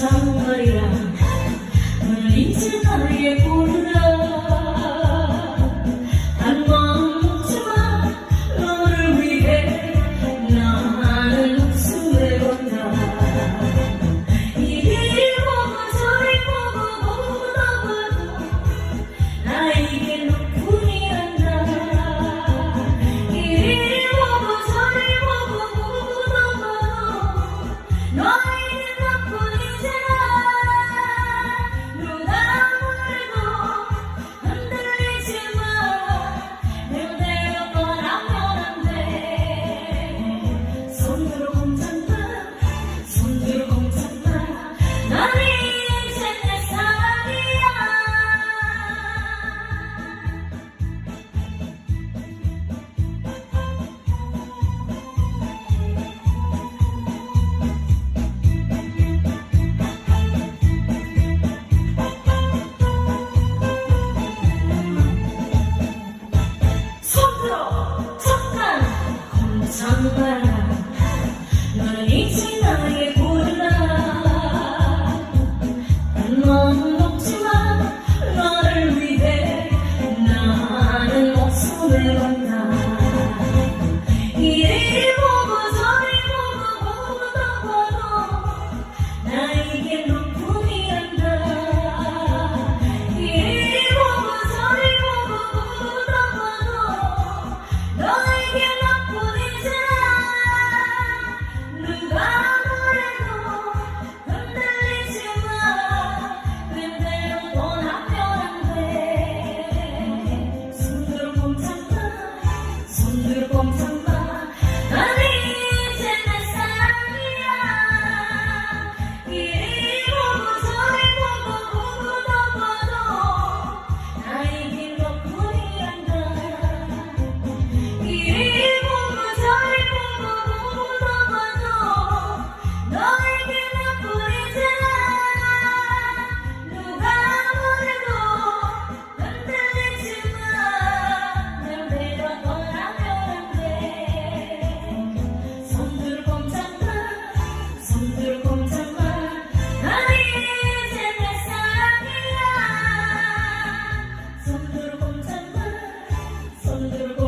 time. 선봐라 너는 이제 나에게 골라 넌 높지만 너를 위해 나는 목숨을 건다 Sunday.